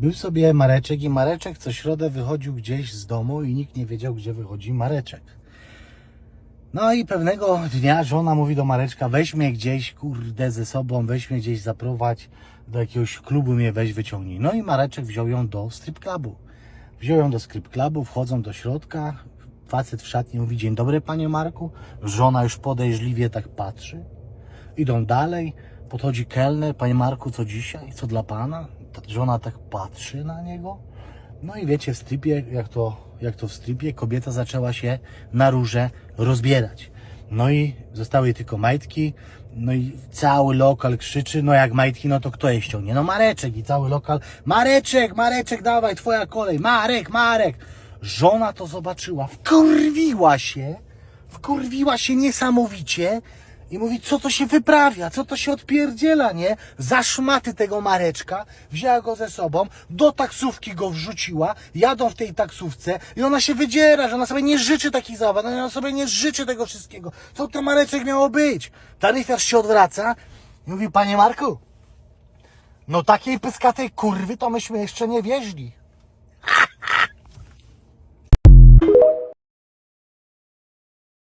Był sobie Mareczek i Mareczek co środę wychodził gdzieś z domu i nikt nie wiedział, gdzie wychodzi Mareczek. No i pewnego dnia żona mówi do Mareczka, weź mnie gdzieś, kurde, ze sobą, weź mnie gdzieś zaprowadź do jakiegoś klubu, mnie weź, wyciągnij. No i Mareczek wziął ją do strip clubu. Wziął ją do strip clubu, wchodzą do środka, facet w szatni mówi, dzień dobry panie Marku. Żona już podejrzliwie tak patrzy. Idą dalej, podchodzi kelner, panie Marku, co dzisiaj, co dla pana? Żona tak patrzy na niego. No i wiecie, w stripie, jak to, jak to w stripie, kobieta zaczęła się na róże rozbierać. No i zostały jej tylko majtki, no i cały lokal krzyczy, no jak majtki, no to kto je ściągnie? No Mareczek i cały lokal, Mareczek, Mareczek, dawaj, twoja kolej, Marek, Marek. Żona to zobaczyła, wkurwiła się, wkurwiła się niesamowicie i mówi, co to się wyprawia, co to się odpierdziela, nie? Za szmaty tego Mareczka, wzięła go ze sobą, do taksówki go wrzuciła, jadą w tej taksówce i ona się wydziera, że ona sobie nie życzy takich zabaw, ona sobie nie życzy tego wszystkiego. Co to Mareczek miało być? Taryfiarz się odwraca i mówi, panie Marku, no takiej pyskatej kurwy to myśmy jeszcze nie wieźli.